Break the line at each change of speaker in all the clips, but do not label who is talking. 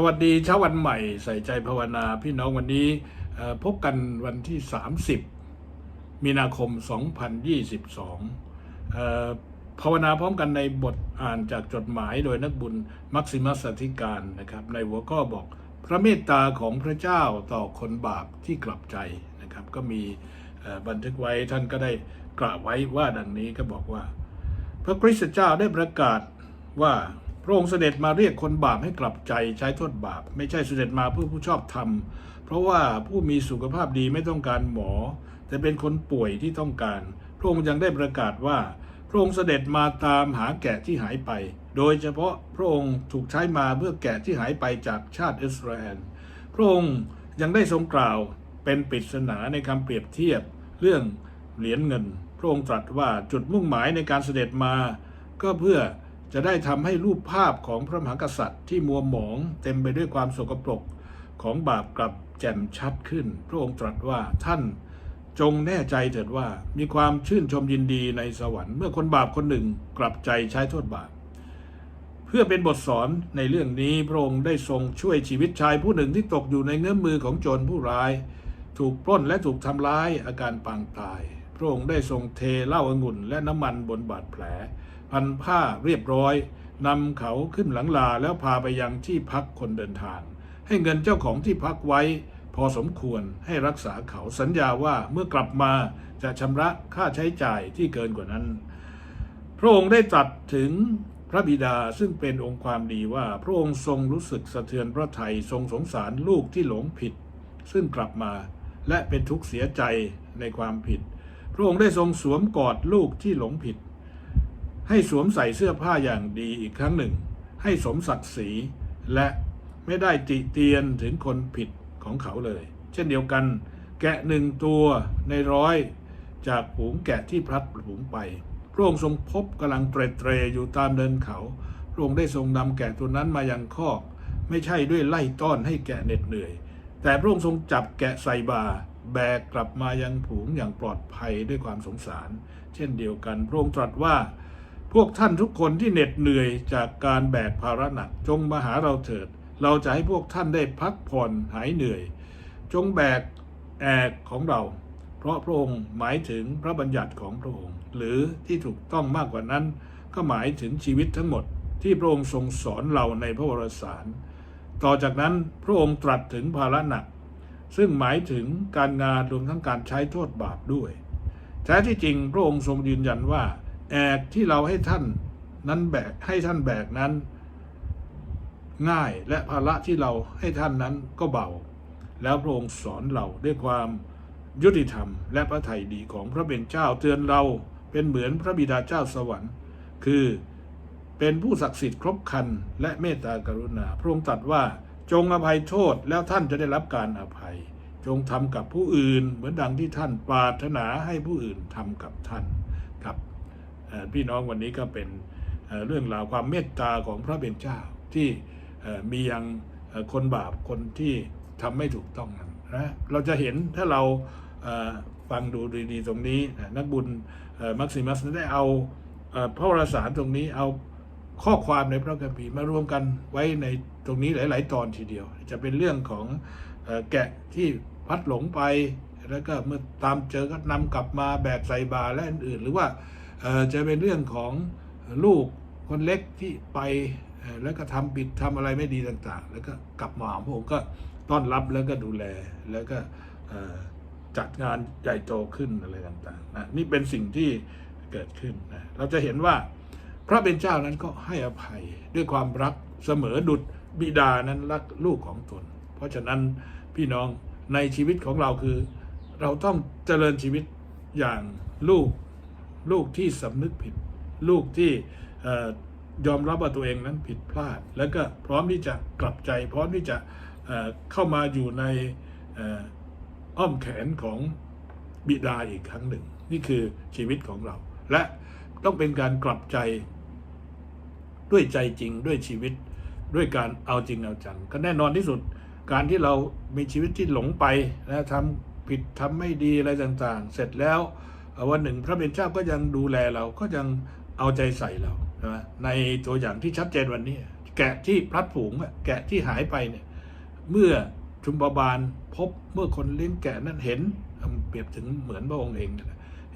สวัสดีเช้าวันใหม่ใส่ใจภาวนา พี่น้องวันนี้พบกันวันที่ 30 มีนาคม 2022 ภาวนาพร้อมกันในบทอ่านจากจดหมายโดยนักบุญมักซิมัสสธิการนะครับ ในหัวข้อบอกพระเมตตาของพระเจ้าต่อคนบาปที่กลับใจนะครับ ก็มีบันทึกไว้ท่านก็ได้กล่าวไว้ว่าดังนี้ก็บอกว่า พระคริสต์เจ้าได้ประกาศว่า พระองค์เสด็จมาเรียกคนบาปให้กลับใจใช้โทษบาป ไม่ใช่เสด็จมาเพื่อผู้ชอบธรรม เพราะว่าผู้มีสุขภาพดีไม่ต้องการหมอ แต่เป็นคนป่วยที่ต้องการ พระองค์ยังได้ประกาศว่า พระองค์เสด็จมาตามหาแกะที่หายไป โดยเฉพาะพระองค์ถูกใช้มาเพื่อแกะที่หายไปจากชาติอิสราเอลพระองค์ยังได้ทรงกล่าวเป็นปริศนาในคำเปรียบเทียบเรื่องเหรียญเงิน พระองค์ตรัสว่าจุดมุ่งหมายในการเสด็จมา ก็เพื่อ จะได้ทำให้รูปภาพของพระมหากษัตริย์ที่มัวหมองเต็มไปด้วยความสกปรกของบาปกลับแจ่มชัดขึ้น พระองค์ตรัสว่าท่านจงแน่ใจเถิดว่ามีความชื่นชมยินดีในสวรรค์เมื่อคนบาปคนหนึ่งกลับใจใช้โทษบาป เพื่อเป็นบทสอนในเรื่องนี้พระองค์ได้ทรงช่วยชีวิตชายผู้หนึ่งที่ตกอยู่ในเงื้อมมือของโจรผู้ร้าย ถูกปล้นและถูกทำร้ายอาการปางตาย พระองค์ได้ทรงเทเหล้าองุ่นและน้ำมันบนบาดแผล พันผ้าเรียบร้อยนำเขาขึ้นหลังลาแล้วพาไปยังที่พักคนเดินทาง ให้เงินเจ้าของที่พักไว้ พอสมควรให้รักษาเขาสัญญาว่าเมื่อกลับมาจะชำระค่าใช้จ่ายที่เกินกว่านั้น พระองค์ได้ตรัสถึงพระบิดาซึ่งเป็นองค์ความดีว่าพระองค์ทรงรู้สึกสะเทือนพระทัยทรงสงสารลูกที่หลงผิด ซึ่งกลับมาและเป็นทุกข์เสียใจในความผิด พระองค์ได้ทรงสวมกอดลูกที่หลงผิด ให้สวมใส่เสื้อผ้าอย่างดีอีกครั้งหนึ่ง ให้สมศักดิ์ศรีและไม่ได้ติเตียนถึงคนผิดของเขาเลย เช่นเดียวกัน แกะหนึ่งตัวในร้อย จากฝูงแกะที่พลัดฝูงไป พระองค์ทรงพบกำลังเตรเตรอยู่ตามเดินเขา พระองค์ได้ทรงนำแกะตัวนั้นมายังคอก ไม่ใช่ด้วยไล่ต้อนให้แกะเหน็ดเหนื่อย แต่พระองค์ทรงจับแกะใส่บาแบกกลับมายังผูงอย่างปลอดภัยด้วยความสงสาร เช่นเดียวกัน พระองค์ตรัสว่า พวกท่านทุกคนที่เหน็ดเหนื่อยจากการแบกภาระหนัก จงมาหาเราเถิด เราจะให้พวกท่านได้พักผ่อนหายเหนื่อย จงแบกแอกของเรา เพราะพระองค์หมายถึงพระบัญญัติของพระองค์ หรือที่ถูกต้องมากกว่านั้น ก็หมายถึงชีวิตทั้งหมด ที่พระองค์ทรงสอนเราในพระวรสาร ต่อจากนั้นพระองค์ตรัสถึงภาระหนัก ซึ่งหมายถึงการงานรวมทั้งการใช้โทษบาปด้วยแท้ที่จริงพระองค์ทรงยืนยันว่า แอกที่เราให้ท่านนั้นแบกให้ท่านแบกนั้น ง่ายและภาระที่เราให้ท่านนั้นก็เบา แล้วพระองค์สอนเราด้วยความยุติธรรม และพระทัยดีของพระเป็นเจ้าเตือนเราเป็นเหมือนพระบิดาเจ้าสวรรค์ คือเป็นผู้ศักดิ์สิทธิ์ครบคันและเมตตากรุณา พระองค์ตรัสว่าจงอภัยโทษแล้วท่านจะได้รับการอภัย จงทำกับผู้อื่นเหมือนดังที่ท่านปรารถนาให้ผู้อื่นทำกับท่านครับ พี่น้องวันนี้ก็เป็นเรื่องราวความเมตตาของพระเป็นเจ้าที่เอ่อมียังคนบาปคนที่ทำไม่ถูกต้องนั้นนะเราจะเห็นถ้าเราฟังดูดีๆตรงนี้นักบุญมักซิมัสได้เอาพระวรสารตรงนี้เอาข้อความในพระคัมภีร์มารวมกันไว้ในตรงนี้หลาย ๆ ตอนทีเดียว จะเป็นเรื่องของแกะที่พัดหลงไป แล้วก็เมื่อตามเจอก็นำกลับมาแบกใส่บาและอื่นๆ หรือว่า จะเป็นเรื่องของลูกคนเล็กที่ไปแล้วก็ทำผิดทำอะไรไม่ดีต่างๆ แล้วก็กลับมาหาพระองค์ก็ต้อนรับแล้วก็ดูแลแล้วก็จัดงานใหญ่โตขึ้นอะไรต่างๆนะนี่เป็นสิ่งที่เกิดขึ้นนะเราจะเห็นว่าพระเป็นเจ้านั้นก็ให้อภัยด้วยความรักเสมอดุจบิดานั้นรักลูกของตน เพราะฉะนั้นพี่น้องในชีวิตของเราคือ เราต้องเจริญชีวิตอย่างลูก ลูกที่สำนึกผิด ลูกที่ยอมรับว่าตัวเองนั้นผิดพลาด แล้วก็พร้อมที่จะกลับใจ พร้อมที่จะเเข้ามาอยู่ในอ้อมแขนของบิดาอีกครั้งหนึ่ง นี่คือชีวิตของเรา และต้องเป็นการกลับใจด้วยใจจริงด้วยชีวิตด้วยการเอาจริงเอาจังก็แน่นอนที่สุด การที่เรามีชีวิตที่หลงไปนะทำผิดทำไม่ดีอะไรต่างๆ เสร็จแล้ว วันหนึ่งพระเป็นเจ้าก็ยังดูแลเราก็ยังเอาใจใส่เรานะในตัวอย่างที่ชัดเจนวันนี้ แกะที่พลัดผงแกะที่หายไปเนี่ยเมื่อชุมบาบาลพบเมื่อคนเลี้ยงแกะนั้นเห็นเปรียบถึงเหมือนพระองค์เอง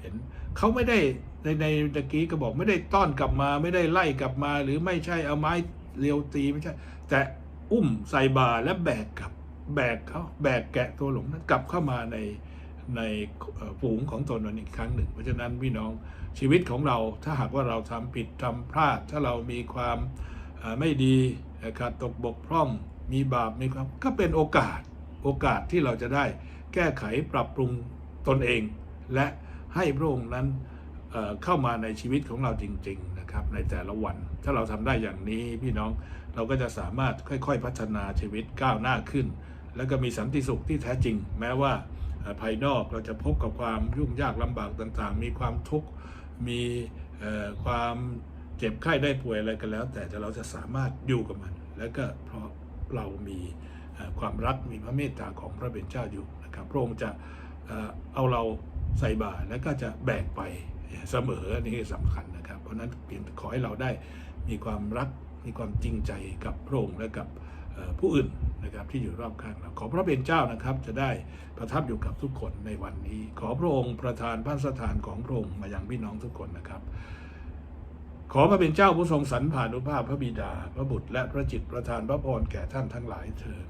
เห็นเขาไม่ได้ในในตะกี้ก็บอกไม่ได้ต้อนกลับมา ไม่ได้ไล่กลับมา หรือไม่ใช่เอาไม้เรียวตีไม่ใช่ แต่อุ้มใส่บาและแบกกลับแบกเขาแบกแกะตัวหลงนั้นกลับเข้ามาใน ในฝูงของตนวันอีกครั้งหนึ่ง เพราะฉะนั้นพี่น้องชีวิตของเราถ้าหากว่าเราทำผิดทำพลาด ถ้าเรามีความไม่ดีอ่อขาดตกบกพร่องมีบาปมีความก็เป็นโอกาสโอกาสที่เราจะได้แก้ไขปรับปรุงตนเอง และให้พระองค์นั้นเข้ามาในชีวิตของเราจริง ๆ นะครับ ในแต่ละวัน ถ้าเราทำได้อย่างนี้พี่น้องเราก็จะสามารถค่อย ๆ พัฒนาชีวิตก้าวหน้าขึ้น แล้วก็มีสันติสุขที่แท้จริง แม้ว่า ภายนอกเราจะพบกับความยุ่งยากลำบากต่างๆ มีความทุกข์มีความเจ็บไข้ได้ป่วยอะไรกันแล้ว แต่เราจะสามารถอยู่กับมัน แล้วก็เพราะเรามีความรักมีพระเมตตาของพระเป็นเจ้าอยู่นะครับพระองค์จะเอาเราใส่บาตรแล้วก็จะแบกไปเสมอนี่สำคัญนะครับ เพราะนั้นขอให้เราได้มีความรักมีความจริงใจกับพระองค์และกับ ผู้อื่นนะครับที่อยู่รอบข้างเราขอพระเป็นเจ้านะครับจะได้ประทับอยู่กับทุกคนในวันนี้ ขอพระองค์ประทานพระสถานของพระองค์มายังพี่น้องทุกคนนะครับ ขอพระเป็นเจ้าผู้ทรงสรรผ่านุภาพพระบิดา พระบุตรและพระจิตประทานพระพรแก่ท่านทั้งหลายเถิด